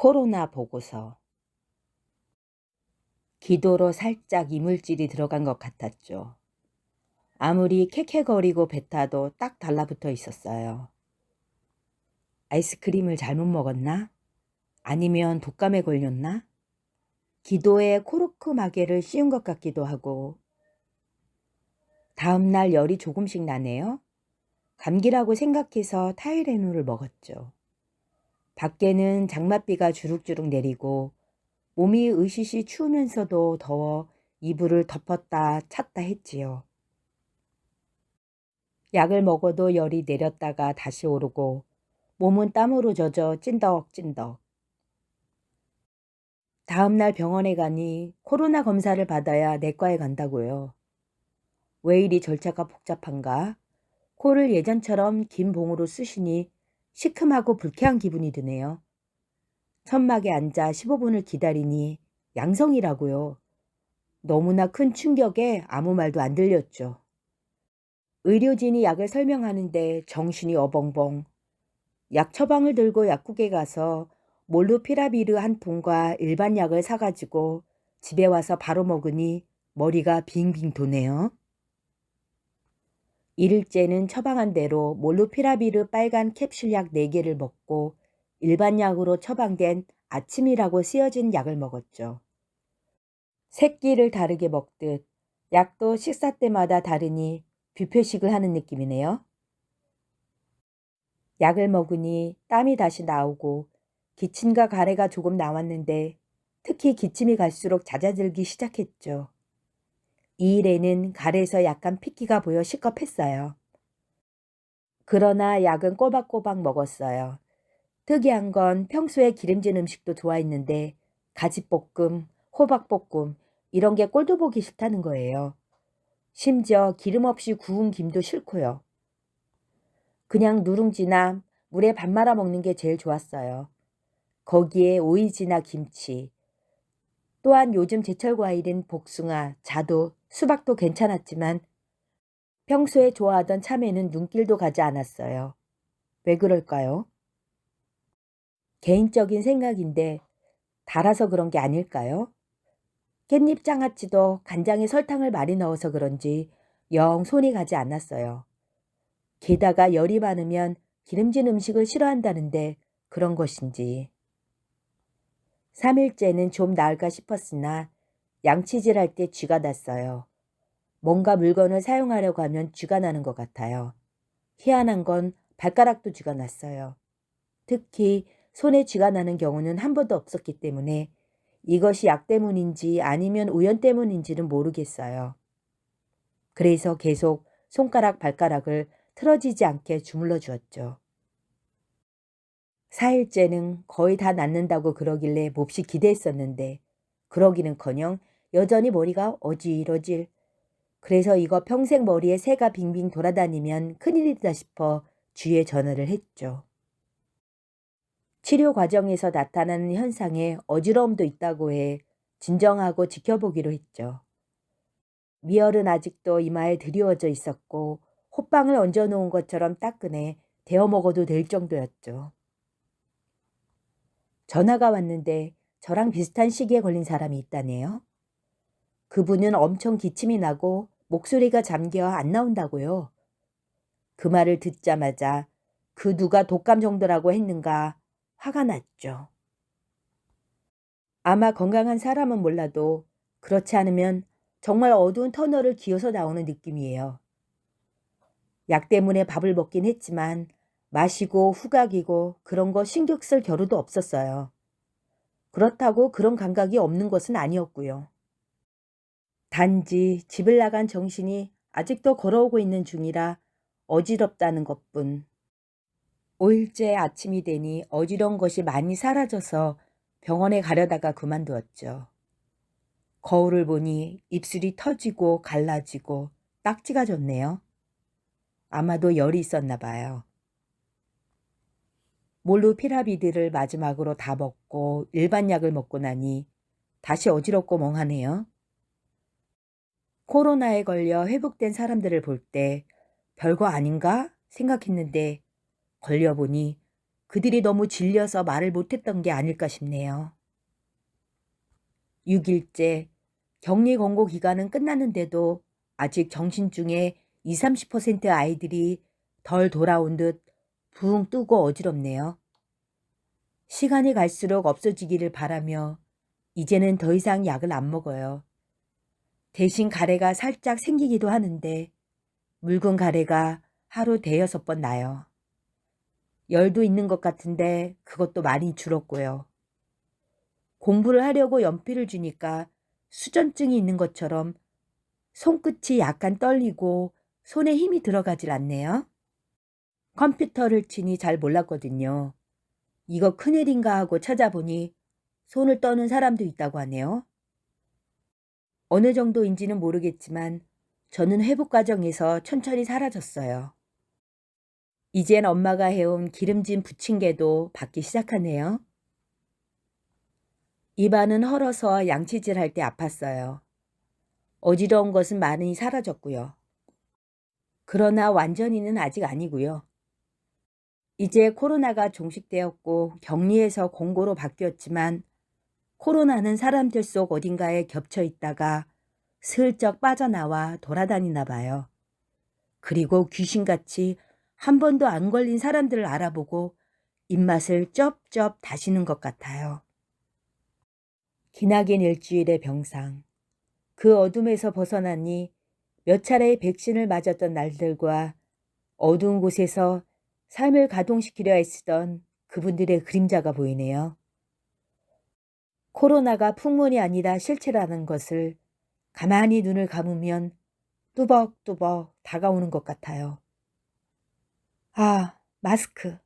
코로나 보고서. 기도로 살짝 이물질이 들어간 것 같았죠. 아무리 캐캐거리고 뱉어도 딱 달라붙어 있었어요. 아이스크림을 잘못 먹었나? 아니면 독감에 걸렸나? 기도에 코르크 마개를 씌운 것 같기도 하고. 다음날 열이 조금씩 나네요. 감기라고 생각해서 타이레놀을 먹었죠. 밖에는 장맛비가 주룩주룩 내리고 몸이 으시시 추우면서도 더워 이불을 덮었다 찼다 했지요. 약을 먹어도 열이 내렸다가 다시 오르고 몸은 땀으로 젖어 찐덕찐덕. 다음날 병원에 가니 코로나 검사를 받아야 내과에 간다고요. 왜 이리 절차가 복잡한가? 코를 예전처럼 긴 봉으로 쓰시니 시큼하고 불쾌한 기분이 드네요. 천막에 앉아 15분을 기다리니 양성이라고요. 너무나 큰 충격에 아무 말도 안 들렸죠. 의료진이 약을 설명하는데 정신이 어벙벙. 약 처방을 들고 약국에 가서 몰루피라비르 한 통과 일반 약을 사가지고 집에 와서 바로 먹으니 머리가 빙빙 도네요. 이일째는 처방한 대로 몰루피라비르 빨간 캡슐약 4개를 먹고 일반 약으로 처방된 아침이라고 쓰여진 약을 먹었죠. 새끼를 다르게 먹듯 약도 식사 때마다 다르니 뷔페식을 하는 느낌이네요. 약을 먹으니 땀이 다시 나오고 기침과 가래가 조금 나왔는데 특히 기침이 갈수록 잦아들기 시작했죠. 이 일에는 가래에서 약간 핏기가 보여 시겁했어요. 그러나 약은 꼬박꼬박 먹었어요. 특이한 건 평소에 기름진 음식도 좋아했는데 가지볶음, 호박볶음 이런 게 꼴도 보기 싫다는 거예요. 심지어 기름 없이 구운 김도 싫고요. 그냥 누룽지나 물에 밥 말아 먹는 게 제일 좋았어요. 거기에 오이지나 김치. 또한 요즘 제철 과일인 복숭아, 자도, 수박도 괜찮았지만 평소에 좋아하던 참외는 눈길도 가지 않았어요. 왜 그럴까요? 개인적인 생각인데 달아서 그런 게 아닐까요? 깻잎 장아찌도 간장에 설탕을 많이 넣어서 그런지 영 손이 가지 않았어요. 게다가 열이 많으면 기름진 음식을 싫어한다는데 그런 것인지. 3일째는 좀 나을까 싶었으나 양치질 할 때 쥐가 났어요. 뭔가 물건을 사용하려고 하면 쥐가 나는 것 같아요. 희한한 건 발가락도 쥐가 났어요. 특히 손에 쥐가 나는 경우는 한 번도 없었기 때문에 이것이 약 때문인지 아니면 우연 때문인지는 모르겠어요. 그래서 계속 손가락 발가락을 틀어지지 않게 주물러 주었죠. 4일째는 거의 다 낫는다고 그러길래 몹시 기대했었는데 그러기는커녕 여전히 머리가 어질어질 그래서 이거 평생 머리에 새가 빙빙 돌아다니면 큰일이다 싶어 주위에 전화를 했죠. 치료 과정에서 나타나는 현상에 어지러움도 있다고 해 진정하고 지켜보기로 했죠. 미열은 아직도 이마에 드리워져 있었고 호빵을 얹어 놓은 것처럼 따끈해 데워 먹어도 될 정도였죠. 전화가 왔는데 저랑 비슷한 시기에 걸린 사람이 있다네요. 그분은 엄청 기침이 나고 목소리가 잠겨 안 나온다고요. 그 말을 듣자마자 그 누가 독감 정도라고 했는가 화가 났죠. 아마 건강한 사람은 몰라도 그렇지 않으면 정말 어두운 터널을 기어서 나오는 느낌이에요. 약 때문에 밥을 먹긴 했지만 마시고 후각이고 그런 거 신경 쓸 겨루도 없었어요. 그렇다고 그런 감각이 없는 것은 아니었고요. 단지 집을 나간 정신이 아직도 걸어오고 있는 중이라 어지럽다는 것뿐. 5일째 아침이 되니 어지러운 것이 많이 사라져서 병원에 가려다가 그만두었죠. 거울을 보니 입술이 터지고 갈라지고 딱지가 졌네요. 아마도 열이 있었나 봐요. 몰루피라비드를 마지막으로 다 먹고 일반 약을 먹고 나니 다시 어지럽고 멍하네요. 코로나에 걸려 회복된 사람들을 볼 때 별거 아닌가 생각했는데 걸려보니 그들이 너무 질려서 말을 못했던 게 아닐까 싶네요. 6일째 격리 권고 기간은 끝났는데도 아직 정신 중에 20, 30% 아이들이 덜 돌아온 듯붕 뜨고 어지럽네요. 시간이 갈수록 없어지기를 바라며 이제는 더 이상 약을 안 먹어요. 대신 가래가 살짝 생기기도 하는데 묽은 가래가 하루 대여섯 번 나요. 열도 있는 것 같은데 그것도 많이 줄었고요. 공부를 하려고 연필을 주니까 수전증이 있는 것처럼 손끝이 약간 떨리고 손에 힘이 들어가질 않네요. 컴퓨터를 치니 잘 몰랐거든요. 이거 큰일인가 하고 찾아보니 손을 떠는 사람도 있다고 하네요. 어느 정도인지는 모르겠지만 저는 회복 과정에서 천천히 사라졌어요. 이젠 엄마가 해온 기름진 부침개도 받기 시작하네요. 입안은 헐어서 양치질 할 때 아팠어요. 어지러운 것은 많이 사라졌고요. 그러나 완전히는 아직 아니고요. 이제 코로나가 종식되었고 격리에서 공고로 바뀌었지만 코로나는 사람들 속 어딘가에 겹쳐 있다가 슬쩍 빠져나와 돌아다니나 봐요. 그리고 귀신같이 한 번도 안 걸린 사람들을 알아보고 입맛을 쩝쩝 다시는 것 같아요. 기나긴 일주일의 병상. 그 어둠에서 벗어나니 몇 차례의 백신을 맞았던 날들과 어두운 곳에서 삶을 가동시키려 애쓰던 그분들의 그림자가 보이네요. 코로나가 풍문이 아니라 실체라는 것을 가만히 눈을 감으면 뚜벅뚜벅 다가오는 것 같아요. 아, 마스크.